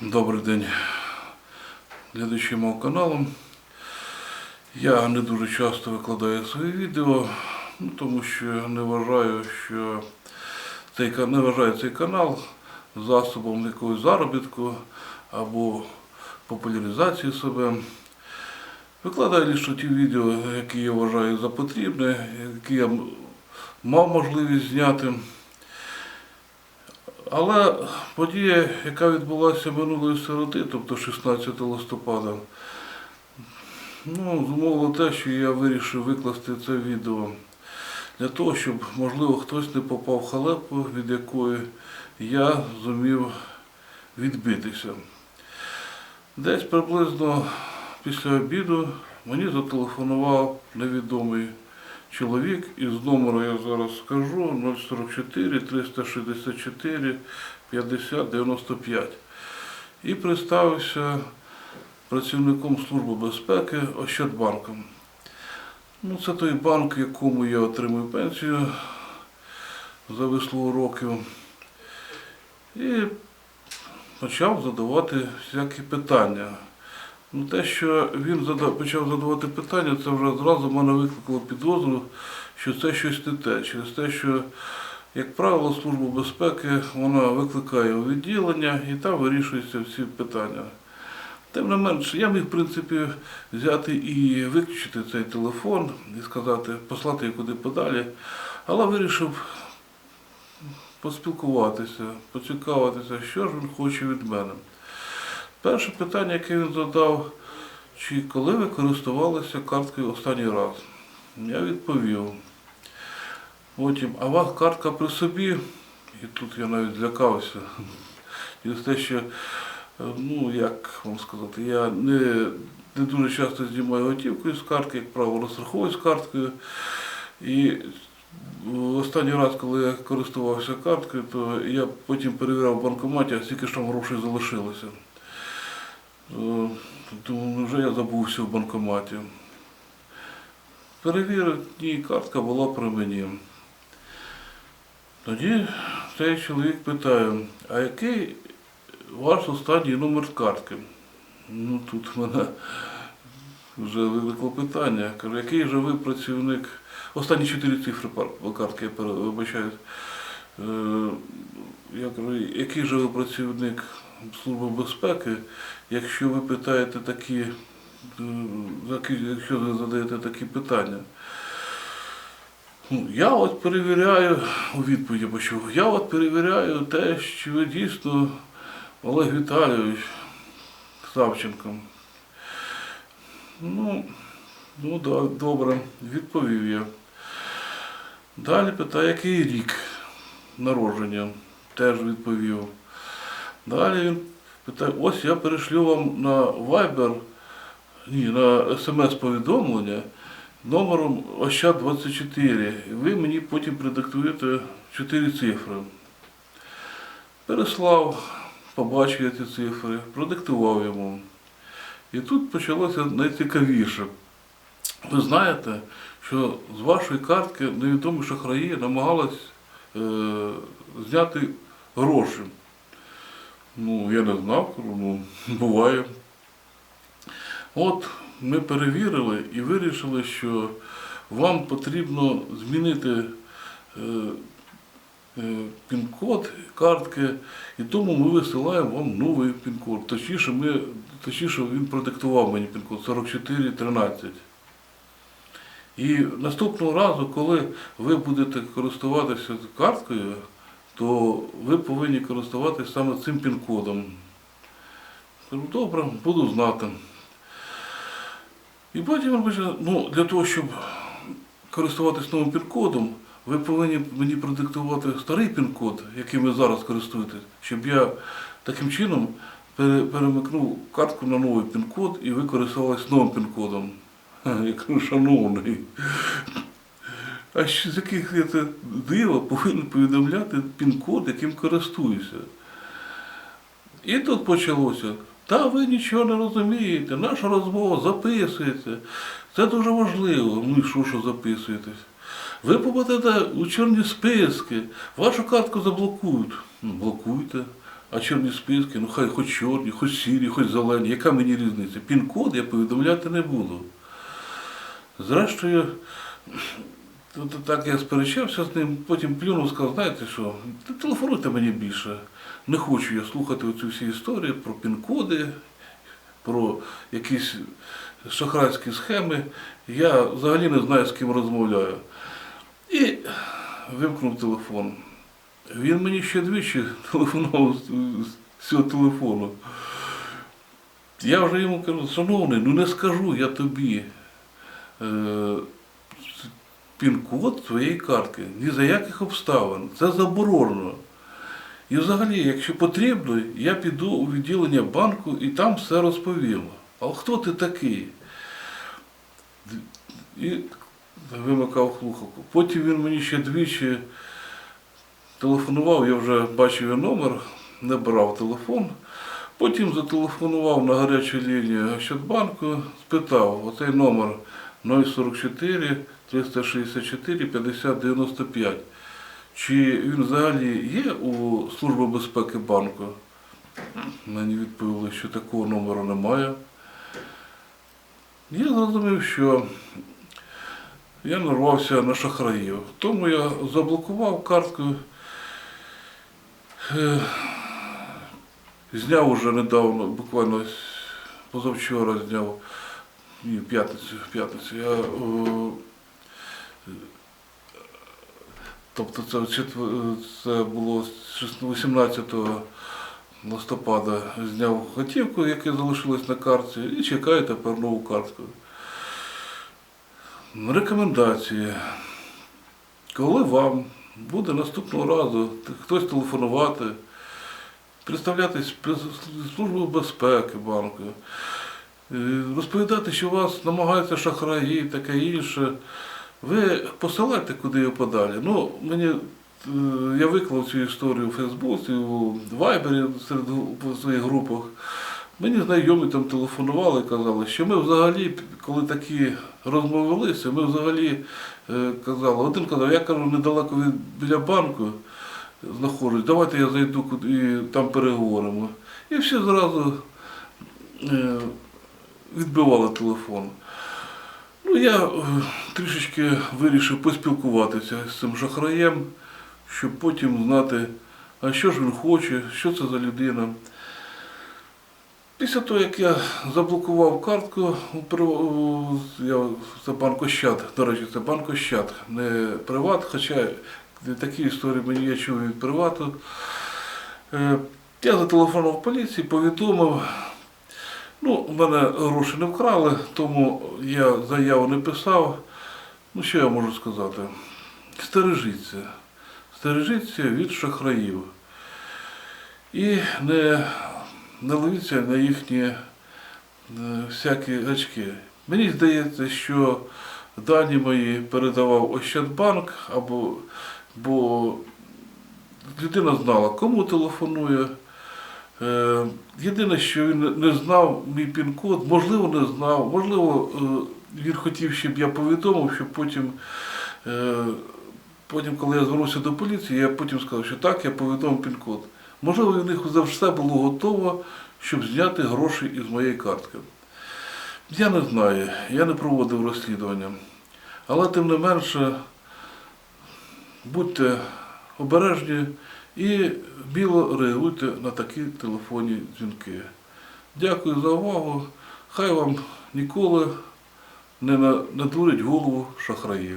Добрий день глядачі мого каналу. Я не дуже часто викладаю свої відео, ну, тому що не вважаю, що цей, не вважаю цей канал засобом якогось заробітку або популяризації себе. Викладаю лише ті відео, які я вважаю за потрібне, які я мав можливість зняти. Але подія, яка відбулася минулої середи, тобто 16 листопада, ну, зумовило те, що я вирішив викласти це відео для того, щоб, можливо, хтось не попав в халепу, від якої я зумів відбитися. Десь приблизно після обіду мені зателефонував невідомий чоловік із номеру я зараз скажу 044 364 50 95 і представився працівником Служби безпеки Ощадбанком. Ну, це той банк, якому я отримую пенсію за вислугу років. І почав задавати всякі питання. Ну, те, що він почав задавати питання, це вже зразу в мене викликало підозру, що це щось не те. Через те, що, як правило, Служба безпеки вона викликає у відділення і там вирішуються всі питання. Тим не менше, я міг, в принципі, взяти і виключити цей телефон і сказати, послати його куди подалі, але вирішив поспілкуватися, поцікавитися, що ж він хоче від мене. Перше питання, яке він задав, чи коли ви користувалися карткою останній раз? Я відповів. Потім, а вас картка при собі? І тут я навіть злякався. Через те, що, ну як вам сказати, я не, не дуже часто знімаю готівку з картки, як правило, розраховуюсь карткою. І останній раз, коли я користувався карткою, то я потім перевіряв в банкоматі, а скільки ж там грошей залишилося. Думаю, вже я забувся в банкоматі. Перевірив, ні, картка була при мені. Тоді цей чоловік питає, а який ваш останній номер картки? Ну тут мене вже виникло питання. Кажу, який же ви працівник? Останні чотири цифри картки, я вибачаюсь. Е, Я кажу, який же ви працівник Служби безпеки, якщо ви питаєте такі, е, якщо ви задаєте такі питання? Ну, я от перевіряю, у відповіді почув, я от перевіряю те, що дійсно Олег Віталійович Савченко. Ну, ну да, добре, відповів я. Далі питає, який рік народження? Теж відповів. Далі він питає, ось я перешлю вам на Viber, ні, на смс-повідомлення номером Ощад 24. І ви мені потім продиктуєте 4 цифри. Переслав, побачив я ці цифри, продиктував йому. І тут почалося найцікавіше. Ви знаєте, що з вашої картки невідомі шахраї намагались е, зняти гроші. Ну, я не знав, ну, буває. От ми перевірили і вирішили, що вам потрібно змінити е, е, пін-код картки, і тому ми висилаємо вам новий пін-код. Точніше, ми, точніше він продиктував мені пін-код 4413. І наступного разу, коли ви будете користуватися карткою, то ви повинні користуватися саме цим пін-кодом. Добре, буду знати. І потім він ну, для того, щоб користуватись новим пін-кодом, ви повинні мені продиктувати старий пін-код, яким ви зараз користуєтесь, щоб я таким чином пере- перемикнув картку на новий пін-код і ви користувалися новим пін-кодом. Я кажу, шановний. А що з яких це диво повинен повідомляти пін-код, яким користуюся? І тут почалося. Та ви нічого не розумієте, наша розмова записується. Це дуже важливо. Ну і що, що записуєтесь? Ви попадете у чорні списки, вашу картку заблокують. Ну, блокуйте. А чорні списки, ну хай хоч чорні, хоч сірі, хоч зелені, яка мені різниця? Пін-код я повідомляти не буду. Зрештою, то, то так я сперечався з ним, потім плюнув, сказав, знаєте що, телефонуйте мені більше. Не хочу я слухати оцю всі історії про пін-коди, про якісь шахрайські схеми. Я взагалі не знаю, з ким розмовляю. І вимкнув телефон. Він мені ще двічі телефонував з- з цього телефону. Я вже йому кажу, шановний, ну не скажу я тобі е, пін-код твоєї картки. Ні за яких обставин. Це заборонено. І взагалі, якщо потрібно, я піду у відділення банку і там все розповім. А хто ти такий? І вимикав слухавку. Потім він мені ще двічі телефонував, я вже бачив його номер, не брав телефон. Потім зателефонував на гарячу лінію Ощадбанку, спитав, оцей номер 044 364 5095. Чи він взагалі є у Служби безпеки банку? Мені відповіли, що такого номеру немає. Я зрозумів, що я нарвався на шахраїв. Тому я заблокував картку, е, зняв уже недавно, буквально позавчора зняв, ні, в п'ятницю, в п'ятницю. Я, о, тобто це, це було 18 листопада зняв готівку, яка залишилась на картці, і чекаю тепер нову картку. Рекомендації. Коли вам буде наступного разу хтось телефонувати, представлятись службу безпеки банку, е, розповідати, що вас намагаються шахраї таке інше, ви посилайте куди його подалі. Ну, мені, е, я виклав цю історію у Фейсбуці, у Вайбері серед в своїх групах. Мені знайомі там телефонували і казали, що ми взагалі, коли такі розмови велися, ми взагалі е, казали, один казав, я кажу, недалеко від біля банку знаходжусь, давайте я зайду і там переговоримо. І всі зразу відбивали телефон. Ну, я е, трішечки вирішив поспілкуватися з цим шахраєм, щоб потім знати, а що ж він хоче, що це за людина. Після того, як я заблокував картку, я, це банк Ощад, до речі, це банк Ощад, не приват, хоча такі історії мені я чув від привату. Е, Я зателефонував поліції, повідомив. Ну, у мене гроші не вкрали, тому я заяву не писав. Ну, що я можу сказати? Стережіться. Стережіться від шахраїв. І не, не ловіться на їхні е, всякі очки. Мені здається, що дані мої передавав Ощадбанк, або, бо людина знала, кому телефонує. Е, Єдине, що він не знав мій пін-код, можливо, не знав, можливо, е, він хотів, щоб я повідомив, щоб потім, е, потім, коли я звернувся до поліції, я потім сказав, що так, я повідомив пін-код. Можливо, у них завжди було готово, щоб зняти гроші із моєї картки. Я не знаю, я не проводив розслідування. Але тим не менше, будьте обережні і біло реагуйте на такі телефонні дзвінки. Дякую за увагу. Хай вам ніколи не на- надурить голову шахраї.